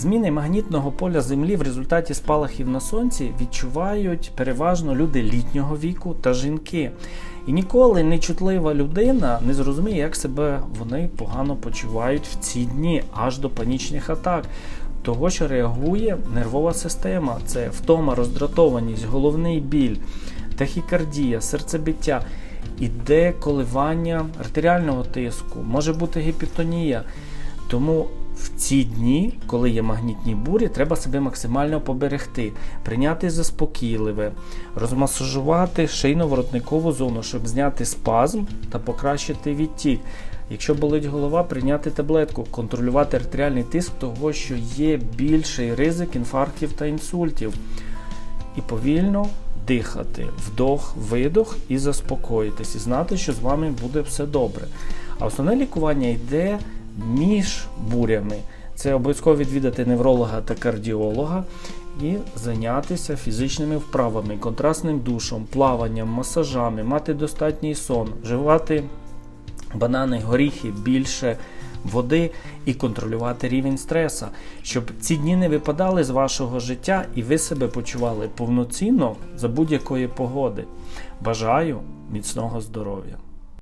Зміни магнітного поля Землі в результаті спалахів на сонці відчувають переважно люди літнього віку та жінки. І ніколи нечутлива людина не зрозуміє, як себе вони погано почувають в ці дні аж до панічних атак. Того, що реагує нервова система, це втома, роздратованість, головний біль, тахікардія, серцебиття, іде коливання артеріального тиску, може бути гіпертонія. Тому в ці дні, коли є магнітні бурі, треба себе максимально поберегти, прийняти заспокійливе, розмасажувати шийно-воротникову зону, щоб зняти спазм та покращити відтік. Якщо болить голова, прийняти таблетку, контролювати артеріальний тиск, того що є більший ризик інфарктів та інсультів. І повільно дихати, вдох, видох і заспокоїтись, і знати, що з вами буде все добре. А основне лікування йде між бурями. Це обов'язково відвідати невролога та кардіолога і зайнятися фізичними вправами, контрастним душом, плаванням, масажами, мати достатній сон, вживати банани, горіхи, більше води і контролювати рівень стреса, щоб ці дні не випадали з вашого життя і ви себе почували повноцінно за будь-якої погоди. Бажаю міцного здоров'я!